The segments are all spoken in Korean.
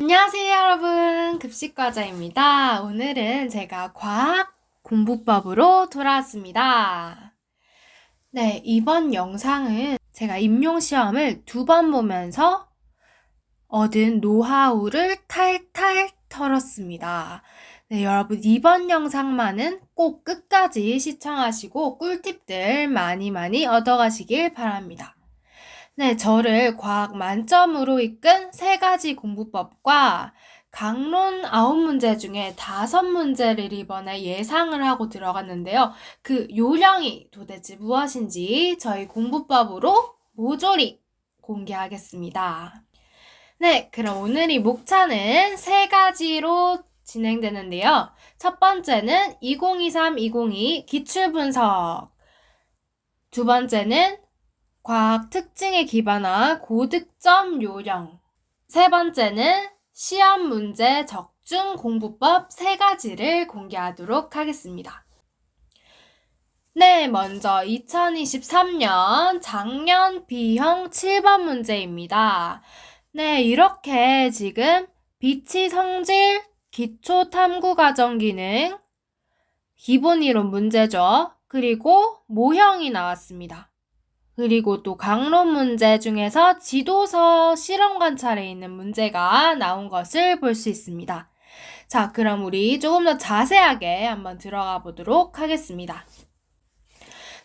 안녕하세요, 여러분. 급식과자입니다. 오늘은 제가 과학 공부법으로 돌아왔습니다. 네, 이번 영상은 제가 임용시험을 두 번 보면서 얻은 노하우를 탈탈 털었습니다. 네, 여러분, 이번 영상만은 꼭 끝까지 시청하시고 꿀팁들 많이 많이 얻어가시길 바랍니다. 네, 저를 과학 만점으로 이끈 세 가지 공부법과 강론 아홉 문제 중에 다섯 문제를 이번에 예상을 하고 들어갔는데요. 그 요령이 도대체 무엇인지 저희 공부법으로 모조리 공개하겠습니다. 네, 그럼 오늘 이 목차는 세 가지로 진행되는데요. 첫 번째는 2023-2022 기출분석. 두 번째는 과학 특징에 기반한 고득점 요령. 세 번째는 시험 문제 적중 공부법 세 가지를 공개하도록 하겠습니다. 네, 먼저 2023년 작년 B형 7번 문제입니다. 네, 이렇게 지금 빛의 성질 기초 탐구 과정 기능 기본 이론 문제죠. 그리고 모형이 나왔습니다. 그리고 또 강론 문제 중에서 지도서 실험 관찰에 있는 문제가 나온 것을 볼 수 있습니다. 자, 그럼 우리 조금 더 자세하게 한번 들어가 보도록 하겠습니다.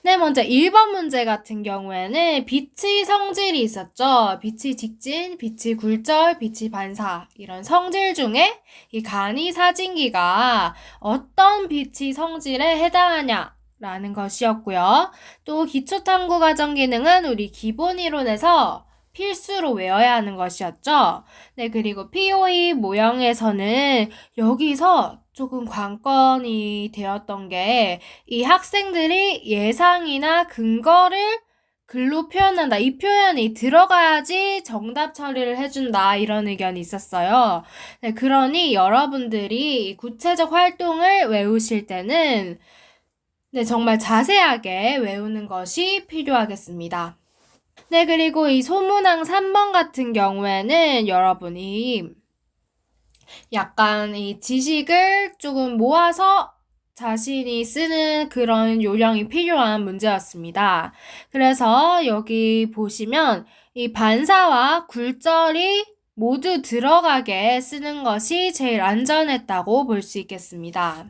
네, 먼저 1번 문제 같은 경우에는 빛의 성질이 있었죠. 빛의 직진, 빛의 굴절, 빛의 반사 이런 성질 중에 이 간이 사진기가 어떤 빛의 성질에 해당하냐 라는 것이었고요. 또 기초탐구 과정 기능은 우리 기본 이론에서 필수로 외워야 하는 것이었죠. 네, 그리고 POE 모형에서는 여기서 조금 관건이 되었던 게 이 학생들이 예상이나 근거를 글로 표현한다. 이 표현이 들어가야지 정답 처리를 해준다. 이런 의견이 있었어요. 네, 그러니 여러분들이 구체적 활동을 외우실 때는 네, 정말 자세하게 외우는 것이 필요하겠습니다. 네, 그리고 이 소문항 3번 같은 경우에는 여러분이 약간 이 지식을 조금 모아서 자신이 쓰는 그런 요령이 필요한 문제였습니다. 그래서 여기 보시면 이 반사와 굴절이 모두 들어가게 쓰는 것이 제일 안전했다고 볼 수 있겠습니다.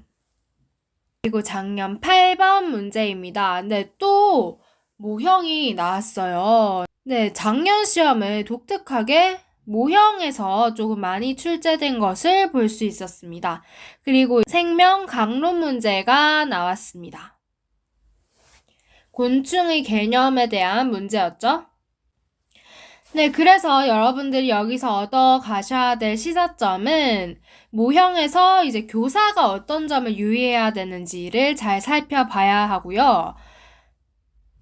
그리고 작년 8번 문제입니다. 네, 또 모형이 나왔어요. 네, 작년 시험을 독특하게 모형에서 조금 많이 출제된 것을 볼 수 있었습니다. 그리고 생명 강론 문제가 나왔습니다. 곤충의 개념에 대한 문제였죠. 네, 그래서 여러분들이 여기서 얻어 가셔야 될 시사점은 모형에서 이제 교사가 어떤 점을 유의해야 되는지를 잘 살펴봐야 하고요.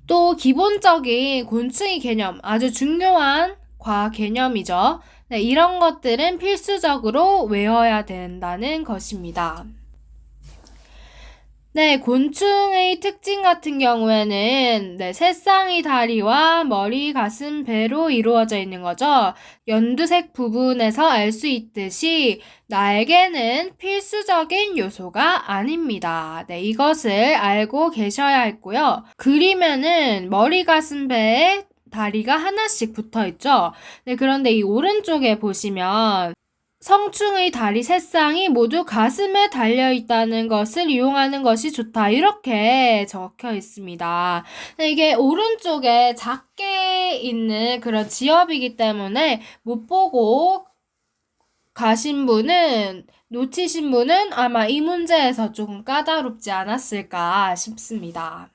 또 기본적인 곤충의 개념, 아주 중요한 과학 개념이죠. 네, 이런 것들은 필수적으로 외워야 된다는 것입니다. 네, 곤충의 특징 같은 경우에는 네, 새쌍이 다리와 머리, 가슴, 배로 이루어져 있는 거죠. 연두색 부분에서 알 수 있듯이 날개는 필수적인 요소가 아닙니다. 네, 이것을 알고 계셔야 했고요. 그리면은 머리, 가슴, 배에 다리가 하나씩 붙어 있죠. 네, 그런데 이 오른쪽에 보시면 성충의 다리 세 쌍이 모두 가슴에 달려 있다는 것을 이용하는 것이 좋다. 이렇게 적혀 있습니다. 이게 오른쪽에 작게 있는 그런 지엽이기 때문에 못 보고 가신 분은 놓치신 분은 아마 이 문제에서 조금 까다롭지 않았을까 싶습니다.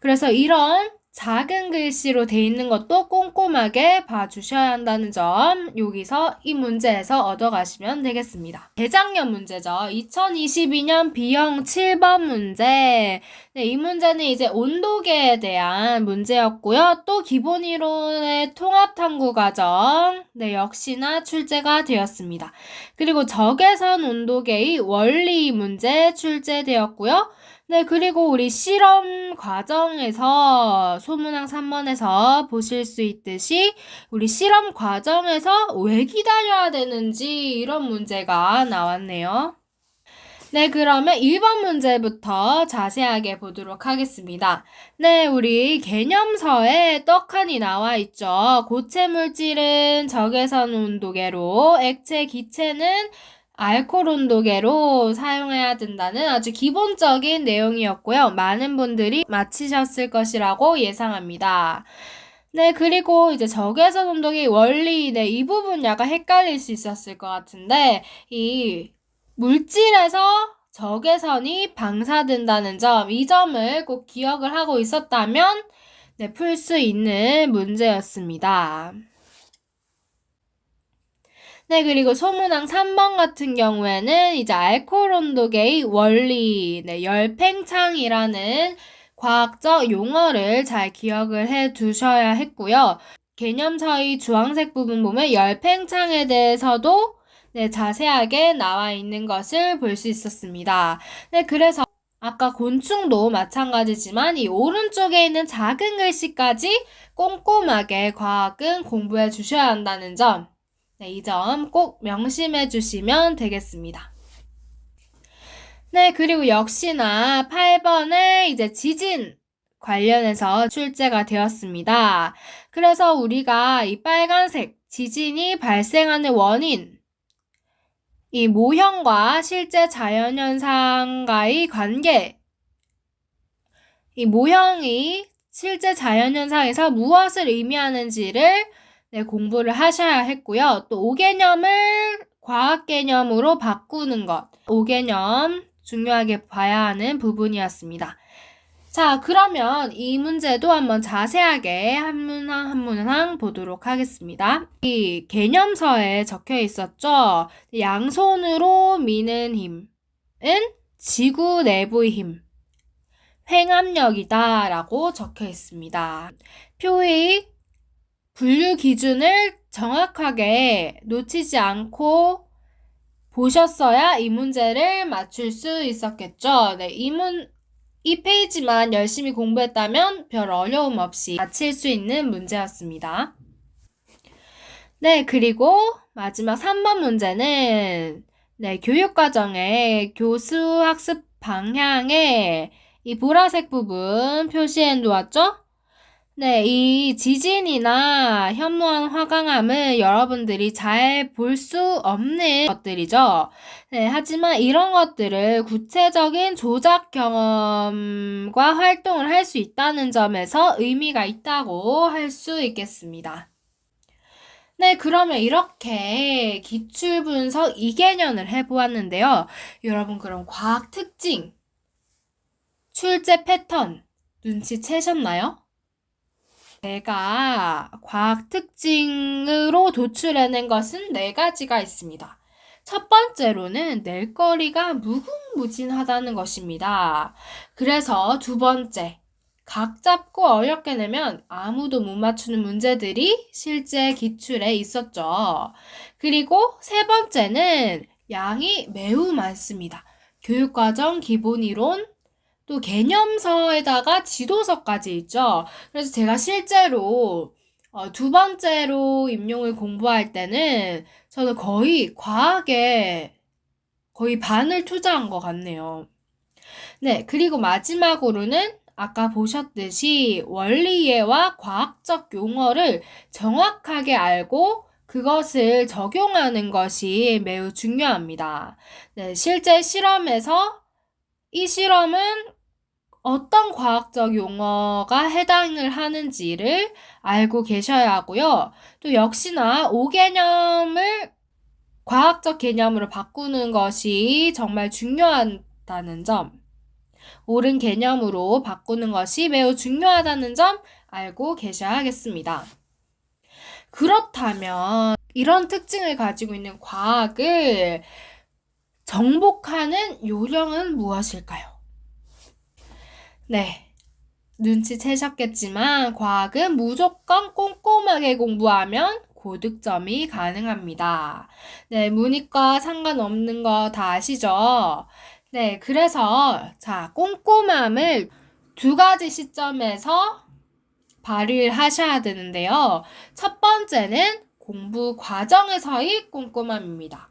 그래서 이런 작은 글씨로 돼 있는 것도 꼼꼼하게 봐주셔야 한다는 점 여기서 이 문제에서 얻어가시면 되겠습니다. 재작년 문제죠. 2022년 B형 7번 문제. 네, 이 문제는 이제 온도계에 대한 문제였고요. 또 기본 이론의 통합 탐구 과정. 네, 역시나 출제가 되었습니다. 그리고 적외선 온도계의 원리 문제 출제되었고요. 네, 그리고 우리 실험 과정에서 소문항 3번에서 보실 수 있듯이 우리 실험 과정에서 왜 기다려야 되는지 이런 문제가 나왔네요. 네, 그러면 1번 문제부터 자세하게 보도록 하겠습니다. 네, 우리 개념서에 떡하니 나와 있죠. 고체 물질은 적외선 온도계로, 액체 기체는 알코올 온도계로 사용해야 된다는 아주 기본적인 내용이었고요. 많은 분들이 맞히셨을 것이라고 예상합니다. 네, 그리고 이제 적외선 온도계 원리, 네, 이 부분 약간 헷갈릴 수 있었을 것 같은데, 이 물질에서 적외선이 방사된다는 점, 이 점을 꼭 기억을 하고 있었다면, 네, 풀 수 있는 문제였습니다. 네, 그리고 소문항 3번 같은 경우에는 이제 알코올 온도계의 원리, 네, 열팽창이라는 과학적 용어를 잘 기억을 해 두셔야 했고요. 개념서의 주황색 부분 보면 열팽창에 대해서도 네, 자세하게 나와 있는 것을 볼 수 있었습니다. 네, 그래서 아까 곤충도 마찬가지지만 이 오른쪽에 있는 작은 글씨까지 꼼꼼하게 과학은 공부해 주셔야 한다는 점, 네, 이 점 꼭 명심해 주시면 되겠습니다. 네, 그리고 역시나 8번에 이제 지진 관련해서 출제가 되었습니다. 그래서 우리가 이 빨간색 지진이 발생하는 원인, 이 모형과 실제 자연현상과의 관계, 이 모형이 실제 자연현상에서 무엇을 의미하는지를 네, 공부를 하셔야 했고요. 또 5개념을 과학 개념으로 바꾸는 것. 5개념 중요하게 봐야 하는 부분이었습니다. 자, 그러면 이 문제도 한번 자세하게 한 문항 한 문항 보도록 하겠습니다. 이 개념서에 적혀 있었죠. 양손으로 미는 힘은 지구 내부의 힘, 횡압력이다 라고 적혀 있습니다. 표의 분류 기준을 정확하게 놓치지 않고 보셨어야 이 문제를 맞출 수 있었겠죠. 네, 이 문, 이 페이지만 열심히 공부했다면 별 어려움 없이 맞힐 수 있는 문제였습니다. 네, 그리고 마지막 3번 문제는 네, 교육과정의 교수 학습 방향에 이 보라색 부분 표시해 놓았죠? 네, 이 지진이나 현무암, 화강암은 여러분들이 잘 볼 수 없는 것들이죠. 네, 하지만 이런 것들을 구체적인 조작 경험과 활동을 할 수 있다는 점에서 의미가 있다고 할 수 있겠습니다. 네, 그러면 이렇게 기출분석 2개년을 해보았는데요. 여러분, 그럼 과학 특징, 출제 패턴 눈치채셨나요? 제가 과학 특징으로 도출해낸 것은 네 가지가 있습니다. 첫 번째로는 낼 거리가 무궁무진하다는 것입니다. 그래서 두 번째, 각 잡고 어렵게 내면 아무도 못 맞추는 문제들이 실제 기출에 있었죠. 그리고 세 번째는 양이 매우 많습니다. 교육과정 기본이론, 또 개념서에다가 지도서까지 있죠. 그래서 제가 실제로 어, 두 번째로 임용을 공부할 때는 저는 거의 과학에 거의 반을 투자한 것 같네요. 네, 그리고 마지막으로는 아까 보셨듯이 원리이해와 과학적 용어를 정확하게 알고 그것을 적용하는 것이 매우 중요합니다. 네, 실제 실험에서 이 실험은 어떤 과학적 용어가 해당을 하는지를 알고 계셔야 하고요. 또 역시나 5개념을 과학적 개념으로 바꾸는 것이 정말 중요하다는 점, 옳은 개념으로 바꾸는 것이 매우 중요하다는 점 알고 계셔야겠습니다. 그렇다면 이런 특징을 가지고 있는 과학을 정복하는 요령은 무엇일까요? 네. 눈치채셨겠지만 과학은 무조건 꼼꼼하게 공부하면 고득점이 가능합니다. 네, 문이과 상관없는 거 다 아시죠? 네, 그래서 자, 꼼꼼함을 두 가지 시점에서 발휘를 하셔야 되는데요. 첫 번째는 공부 과정에서의 꼼꼼함입니다.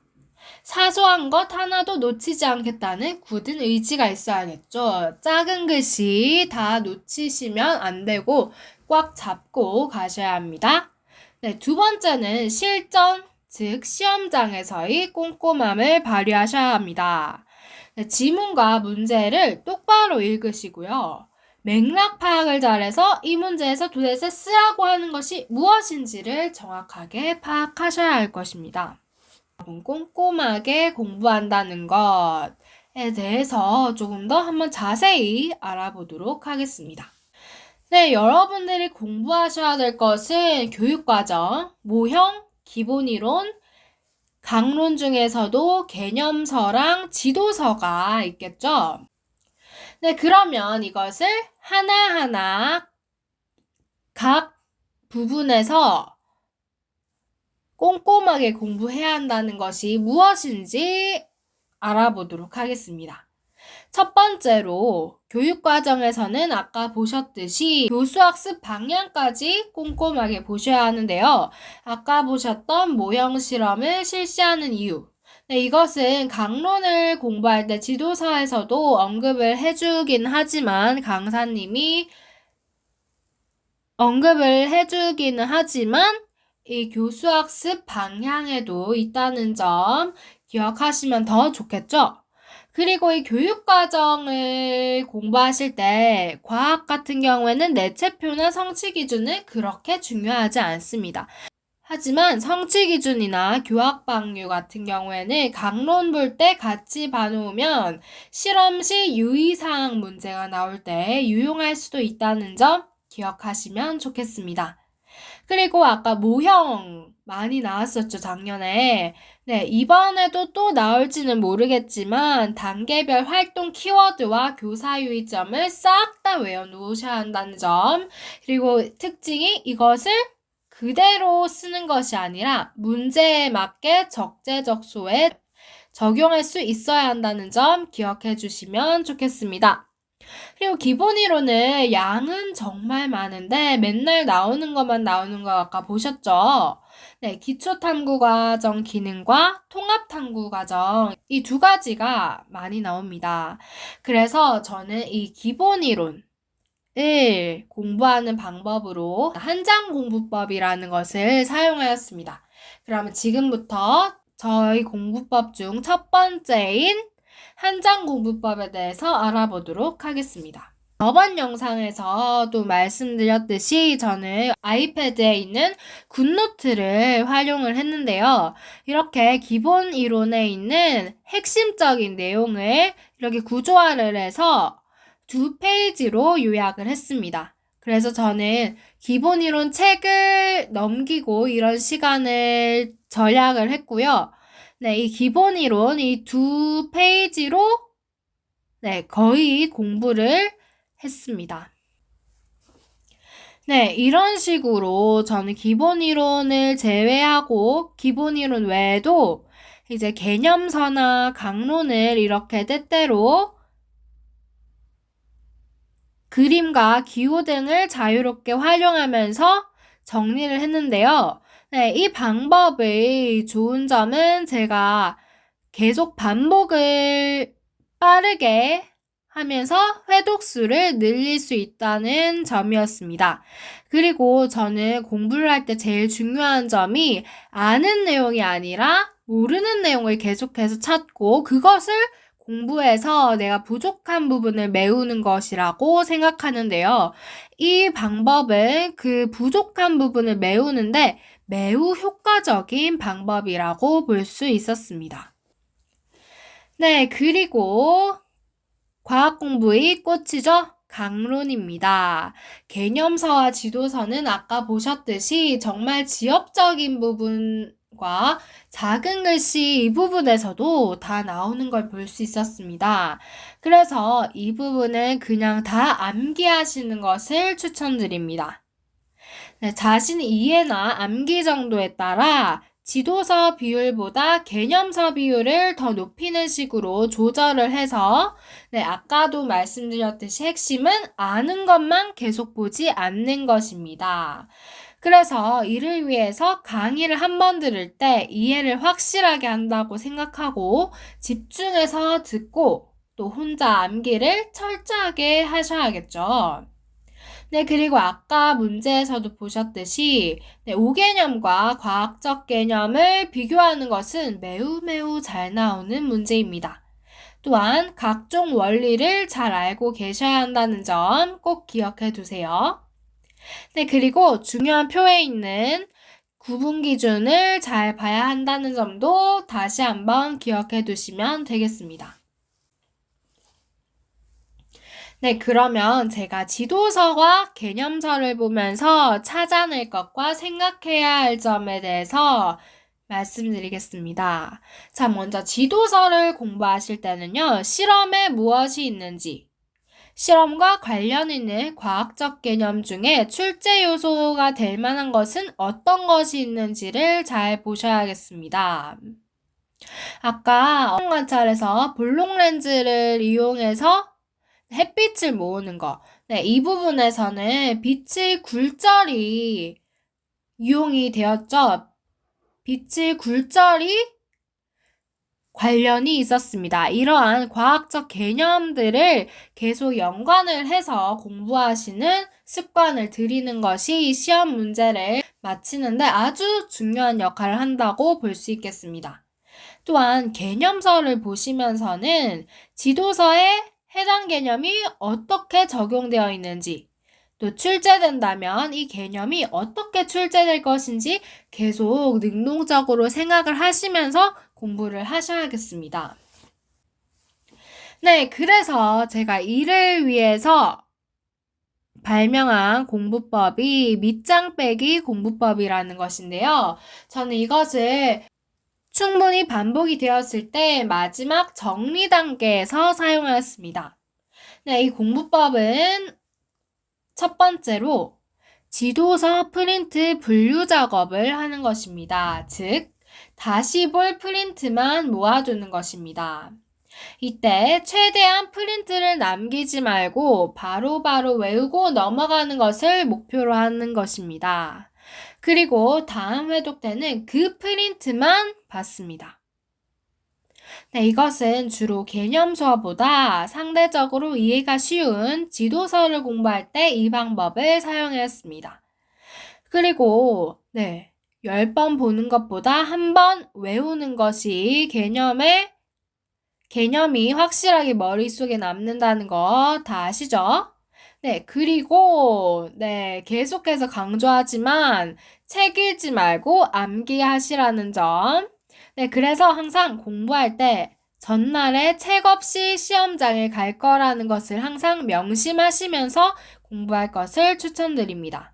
사소한 것 하나도 놓치지 않겠다는 굳은 의지가 있어야겠죠. 작은 글씨 다 놓치시면 안 되고 꽉 잡고 가셔야 합니다. 네, 두 번째는 실전, 즉 시험장에서의 꼼꼼함을 발휘하셔야 합니다. 네, 지문과 문제를 똑바로 읽으시고요. 맥락 파악을 잘해서 이 문제에서 도대체 쓰라고 하는 것이 무엇인지를 정확하게 파악하셔야 할 것입니다. 꼼꼼하게 공부한다는 것에 대해서 조금 더 한번 자세히 알아보도록 하겠습니다. 네, 여러분들이 공부하셔야 될 것은 교육과정, 모형, 기본이론, 강론 중에서도 개념서랑 지도서가 있겠죠? 네, 그러면 이것을 하나하나 각 부분에서 꼼꼼하게 공부해야 한다는 것이 무엇인지 알아보도록 하겠습니다. 첫 번째로 교육과정에서는 아까 보셨듯이 교수학습 방향까지 꼼꼼하게 보셔야 하는데요. 아까 보셨던 모형 실험을 실시하는 이유. 네, 이것은 강론을 공부할 때 지도서에서도 언급을 해주긴 하지만 강사님이 언급을 해주기는 하지만 이 교수학습 방향에도 있다는 점 기억하시면 더 좋겠죠? 그리고 이 교육과정을 공부하실 때 과학 같은 경우에는 내체표나 성취 기준은 그렇게 중요하지 않습니다. 하지만 성취 기준이나 교학 방류 같은 경우에는 강론 볼 때 같이 봐놓으면 실험 시 유의사항 문제가 나올 때 유용할 수도 있다는 점 기억하시면 좋겠습니다. 그리고 아까 모형 많이 나왔었죠, 작년에. 네, 이번에도 또 나올지는 모르겠지만 단계별 활동 키워드와 교사 유의점을 싹 다 외워 놓으셔야 한다는 점. 그리고 특징이 이것을 그대로 쓰는 것이 아니라 문제에 맞게 적재적소에 적용할 수 있어야 한다는 점 기억해 주시면 좋겠습니다. 그리고 기본 이론은 양은 정말 많은데 맨날 나오는 것만 나오는 거 아까 보셨죠? 네, 기초 탐구 과정 기능과 통합 탐구 과정 이 두 가지가 많이 나옵니다. 그래서 저는 이 기본 이론 을 공부하는 방법으로 한장 공부법이라는 것을 사용하였습니다. 그러면 지금부터 저희 공부법 중 첫 번째인 한장 공부법에 대해서 알아보도록 하겠습니다. 저번 영상에서도 말씀드렸듯이 저는 아이패드에 있는 굿노트를 활용을 했는데요. 이렇게 기본 이론에 있는 핵심적인 내용을 이렇게 구조화를 해서 두 페이지로 요약을 했습니다. 그래서 저는 기본 이론 책을 넘기고 이런 시간을 절약을 했고요. 네, 이 기본 이론 이 두 페이지로 네, 거의 공부를 했습니다. 네, 이런 식으로 저는 기본 이론을 제외하고 기본 이론 외에도 이제 개념서나 강론을 이렇게 때때로 그림과 기호 등을 자유롭게 활용하면서 정리를 했는데요. 네, 이 방법의 좋은 점은 제가 계속 반복을 빠르게 하면서 회독수를 늘릴 수 있다는 점이었습니다. 그리고 저는 공부를 할 때 제일 중요한 점이 아는 내용이 아니라 모르는 내용을 계속해서 찾고 그것을 공부해서 내가 부족한 부분을 메우는 것이라고 생각하는데요. 이 방법은 그 부족한 부분을 메우는데 매우 효과적인 방법이라고 볼 수 있었습니다. 네, 그리고 과학 공부의 꽃이죠. 강론입니다. 개념서와 지도서는 아까 보셨듯이 정말 지엽적인 부분 과 작은 글씨 이 부분에서도 다 나오는 걸 볼 수 있었습니다. 그래서 이 부분은 그냥 다 암기하시는 것을 추천드립니다. 네, 자신 이해나 암기 정도에 따라 지도서 비율보다 개념서 비율을 더 높이는 식으로 조절을 해서 네, 아까도 말씀드렸듯이 핵심은 아는 것만 계속 보지 않는 것입니다. 그래서 이를 위해서 강의를 한 번 들을 때 이해를 확실하게 한다고 생각하고 집중해서 듣고 또 혼자 암기를 철저하게 하셔야겠죠. 네, 그리고 아까 문제에서도 보셨듯이 네, 오개념과 과학적 개념을 비교하는 것은 매우 매우 잘 나오는 문제입니다. 또한 각종 원리를 잘 알고 계셔야 한다는 점 꼭 기억해 두세요. 네, 그리고 중요한 표에 있는 구분 기준을 잘 봐야 한다는 점도 다시 한번 기억해 두시면 되겠습니다. 네, 그러면 제가 지도서와 개념서를 보면서 찾아낼 것과 생각해야 할 점에 대해서 말씀드리겠습니다. 자, 먼저 지도서를 공부하실 때는요, 실험에 무엇이 있는지, 실험과 관련 있는 과학적 개념 중에 출제 요소가 될 만한 것은 어떤 것이 있는지를 잘 보셔야겠습니다. 아까 관찰에서 볼록 렌즈를 이용해서 햇빛을 모으는 거. 네, 이 부분에서는 빛의 굴절이 이용이 되었죠. 빛의 굴절이 관련이 있었습니다. 이러한 과학적 개념들을 계속 연관을 해서 공부하시는 습관을 들이는 것이 시험 문제를 맞히는데 아주 중요한 역할을 한다고 볼 수 있겠습니다. 또한 개념서를 보시면서는 지도서에 해당 개념이 어떻게 적용되어 있는지, 또 출제된다면 이 개념이 어떻게 출제될 것인지 계속 능동적으로 생각을 하시면서 공부를 하셔야겠습니다. 네, 그래서 제가 이를 위해서 발명한 공부법이 밑장 빼기 공부법이라는 것인데요. 저는 이것을 충분히 반복이 되었을 때 마지막 정리 단계에서 사용하였습니다. 네, 이 공부법은 첫 번째로 지도서 프린트 분류 작업을 하는 것입니다. 즉, 다시 볼 프린트만 모아두는 것입니다. 이때 최대한 프린트를 남기지 말고 바로바로 바로 외우고 넘어가는 것을 목표로 하는 것입니다. 그리고 다음 회독 때는 그 프린트만 받습니다. 네, 이것은 주로 개념서보다 상대적으로 이해가 쉬운 지도서를 공부할 때 이 방법을 사용했습니다. 그리고, 네, 10번 보는 것보다 한 번 외우는 것이 개념의 개념이 확실하게 머릿속에 남는다는 거 다 아시죠? 네, 그리고, 네, 계속해서 강조하지만 책 읽지 말고 암기하시라는 점. 네, 그래서 항상 공부할 때 전날에 책 없이 시험장에 갈 거라는 것을 항상 명심하시면서 공부할 것을 추천드립니다.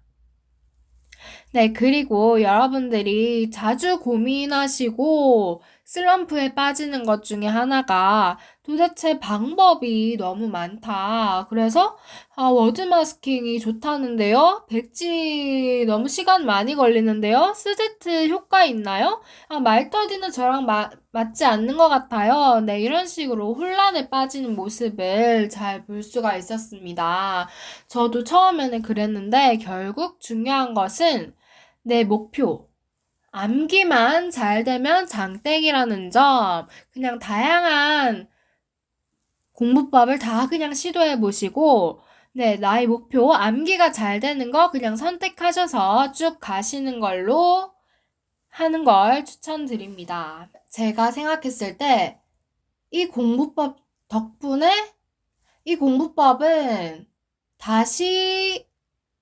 네, 그리고 여러분들이 자주 고민하시고 슬럼프에 빠지는 것 중에 하나가 도대체 방법이 너무 많다. 그래서 아, 워드 마스킹이 좋다는데요. 백지 너무 시간 많이 걸리는데요. 스제트 효과 있나요? 아, 말더디는 저랑 마, 맞지 않는 것 같아요. 네, 이런 식으로 혼란에 빠지는 모습을 잘 볼 수가 있었습니다. 저도 처음에는 그랬는데 결국 중요한 것은 내 목표, 암기만 잘 되면 장땡이라는 점, 그냥 다양한 공부법을 다 그냥 시도해 보시고, 네, 나의 목표, 암기가 잘 되는 거 그냥 선택하셔서 쭉 가시는 걸로 하는 걸 추천드립니다. 제가 생각했을 때, 이 공부법 덕분에 이 공부법은 다시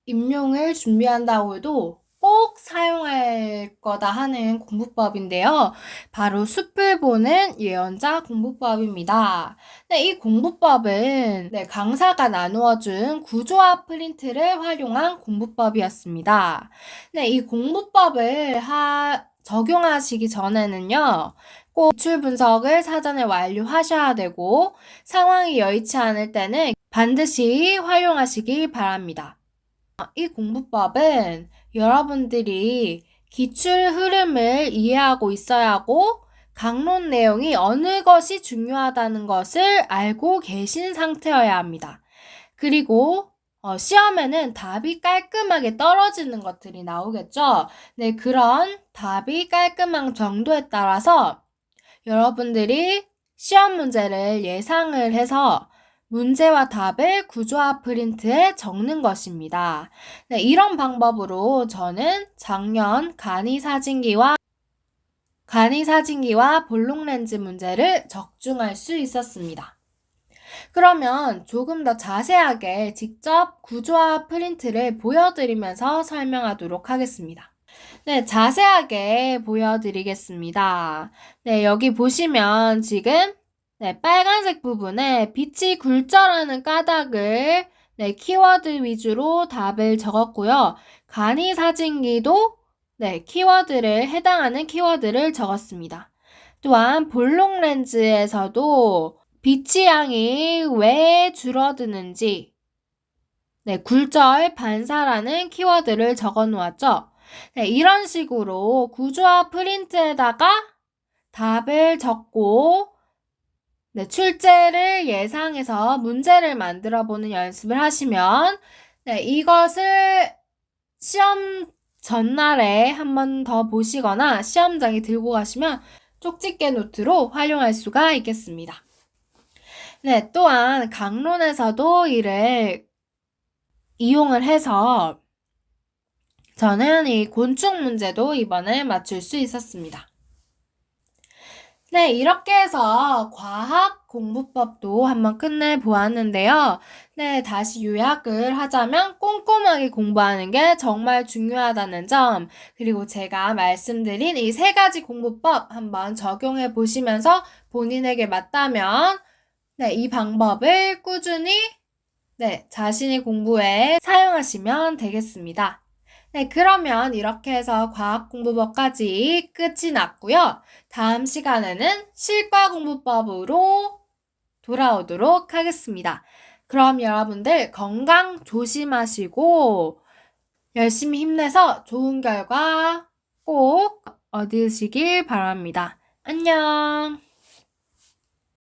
임용을 준비한다고 해도 꼭 사용할 거다 하는 공부법인데요. 바로 숲을 보는 예언자 공부법입니다. 네, 이 공부법은 네, 강사가 나누어준 구조화 프린트를 활용한 공부법이었습니다. 네, 이 공부법을 하, 적용하시기 전에는요. 꼭 기출 분석을 사전에 완료하셔야 되고 상황이 여의치 않을 때는 반드시 활용하시기 바랍니다. 이 공부법은 여러분들이 기출 흐름을 이해하고 있어야 하고 강론 내용이 어느 것이 중요하다는 것을 알고 계신 상태여야 합니다. 그리고 어, 시험에는 답이 깔끔하게 떨어지는 것들이 나오겠죠. 네, 그런 답이 깔끔한 정도에 따라서 여러분들이 시험 문제를 예상을 해서 문제와 답을 구조화 프린트에 적는 것입니다. 네, 이런 방법으로 저는 작년 간이 사진기와 간이 사진기와 볼록 렌즈 문제를 적중할 수 있었습니다. 그러면 조금 더 자세하게 직접 구조화 프린트를 보여드리면서 설명하도록 하겠습니다. 네, 자세하게 보여드리겠습니다. 네, 여기 보시면 지금 네, 빨간색 부분에 빛이 굴절하는 까닭을 네, 키워드 위주로 답을 적었고요. 간이 사진기도 네, 키워드를 해당하는 키워드를 적었습니다. 또한 볼록 렌즈에서도 빛의 양이 왜 줄어드는지 네, 굴절 반사라는 키워드를 적어 놓았죠. 네, 이런 식으로 구조화 프린트에다가 답을 적고 네, 출제를 예상해서 문제를 만들어 보는 연습을 하시면 네, 이것을 시험 전날에 한 번 더 보시거나 시험장에 들고 가시면 쪽집게 노트로 활용할 수가 있겠습니다. 네, 또한 강론에서도 이를 이용을 해서 저는 이 곤충 문제도 이번에 맞출 수 있었습니다. 네, 이렇게 해서 과학 공부법도 한번 끝내 보았는데요. 네, 다시 요약을 하자면 꼼꼼하게 공부하는 게 정말 중요하다는 점, 그리고 제가 말씀드린 이 세 가지 공부법 한번 적용해 보시면서 본인에게 맞다면, 네, 이 방법을 꾸준히, 네, 자신의 공부에 사용하시면 되겠습니다. 네, 그러면 이렇게 해서 과학 공부법까지 끝이 났고요. 다음 시간에는 실과 공부법으로 돌아오도록 하겠습니다. 그럼 여러분들 건강 조심하시고 열심히 힘내서 좋은 결과 꼭 얻으시길 바랍니다. 안녕!